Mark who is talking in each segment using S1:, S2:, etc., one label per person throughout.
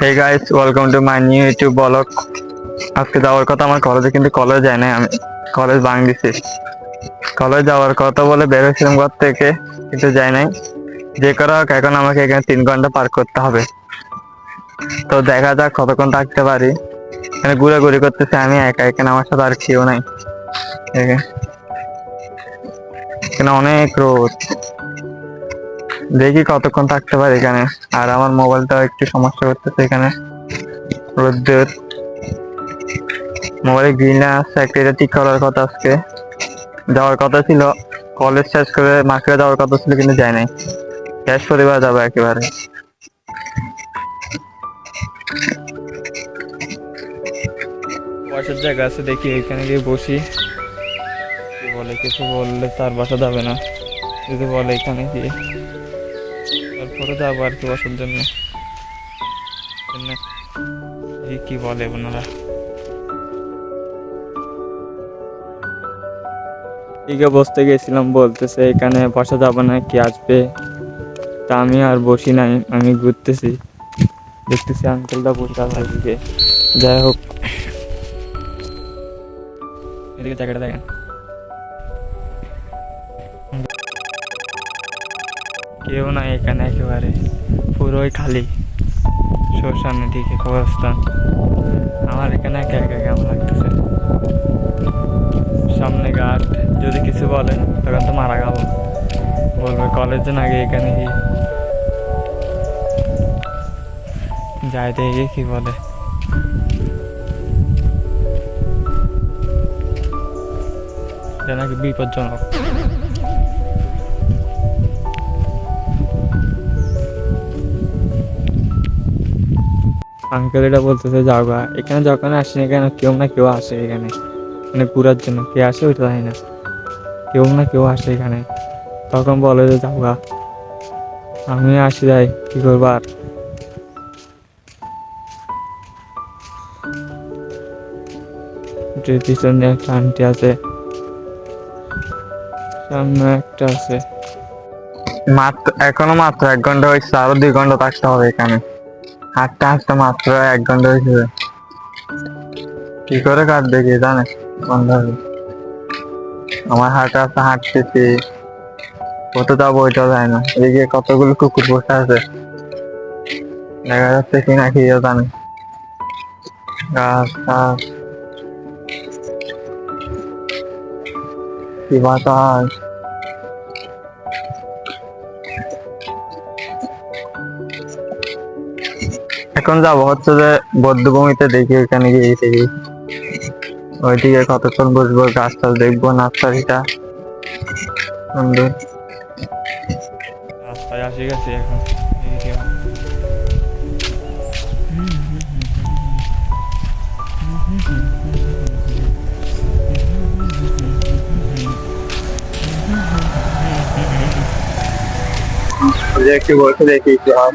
S1: Hey guys welcome to my new YouTube blog আজকে যাওয়ার কথা আমার কলেজে কিন্তু কলেজ যায় নাই আমি। কলেজ ভাঙ দিছি কলেজ যাওয়ার কথা বলে বের হয়েছিলাম ঘর থেকে, কিন্তু যাই নাই। যে করা হোক, এখন আমাকে এখানে তিন ঘণ্টা পার করতে হবে। তো দেখা যাক কতক্ষণ থাকতে পারি। এখানে ঘুরাঘুরি করতেছে আমি একা, এখানে আমার সাথে আর কেউ নাই। এখানে অনেক রোদ। দেখি কতক্ষণ থাকতে পারি এখানে। আর আমার মোবাইলটা একটু সমস্যা করতেছে এখানে। রোদ্দুর মোবাইলে গ্রিন আসছে একটা এটা ঠিক করার কথা আজকে। যাওয়ার কথা ছিল কলেজ শেষ করে মার্কেটে যাওয়ার কথা ছিল, কিন্তু যায় নাই ক্যাশ পরিবার যাবে একেবারে। বসার জায়গা আছে, দেখি এখানে গিয়ে বসি। বলে কিছু বললে তার বাসা যাবে না। যদি বলে এখানে গিয়ে। তারপরে যাব আর কি বসার জন্য। কি বলে ওনারা? দিকে বসতে গেছিলাম, বলতেছে এখানে বসা যাবে না, কি আসবে? তা আমি আর বসি নাই, আমি ঘুরতেছি। দেখতেছি আঙ্কেলটা বসে যাই হোক। এদিকে জায়গাটা দেখেন। কেউ নাই এখানে একেবারে, পুরোই খালি। শ্মশানের দিকে কবরস্থান। আমার এখানে একা একা কেমন লাগতেছে? সামনে গার্ড যদি কিছু বলে তখন তো মারা যাব বলবে কলেজে না গিয়ে এখানে কি? যাই দেখি কি বলে। এটা নাকি বিপজ্জনক। আঙ্কেল এটা বলতেছে, যাও গা, এখানে যখন আসি না কেন, কেউ না কেউ আসে এখানে। মানে ঘুরার জন্য, কে আসে ওইটা জানি না। কেউ না কেউ আসে এখানে। তখন বলে যে, যাও গা, আমি আসি, যাই, কি করব আর? পিছনে একটা আন্টি আছে, সামনে একটা আছে। মাত্র, এখনও মাত্র এক ঘণ্টা হয়েছে, আরও দুই ঘণ্টা থাকতে হবে এখানে। হাঁটতে হাঁটতে মাত্র এক ঘণ্টা হয়েছে। কি করে কাটবে কি জানে? আমার হাঁটা রাস্তা হাঁটতেছি। কত যাব ওইটা যায় না। এদিকে কতগুলো কুকুর বসে আছে। দেখা যাচ্ছে কি না কি জানে। গাছ গাছ। কি বাতাস। এখন যাব হচ্ছে যে বদ্ধভূমিতে দেখি ওইখানে গিয়ে দেখি। ওইদিকে কতক্ষণ বসবো গাছ টাছ দেখব নার্সারিটা সুন্দর রাস্তায় আসে গেছি এখন। একটু বসে দেখি একটু হাত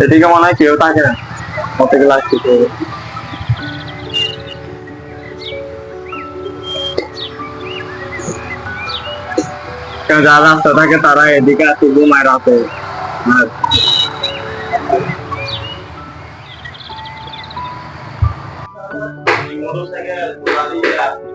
S1: jadi kamu lagi ya tanya mau pikir lagi tuh kendala serta ketara ya jika tubuh merah tuh nah. Yeah.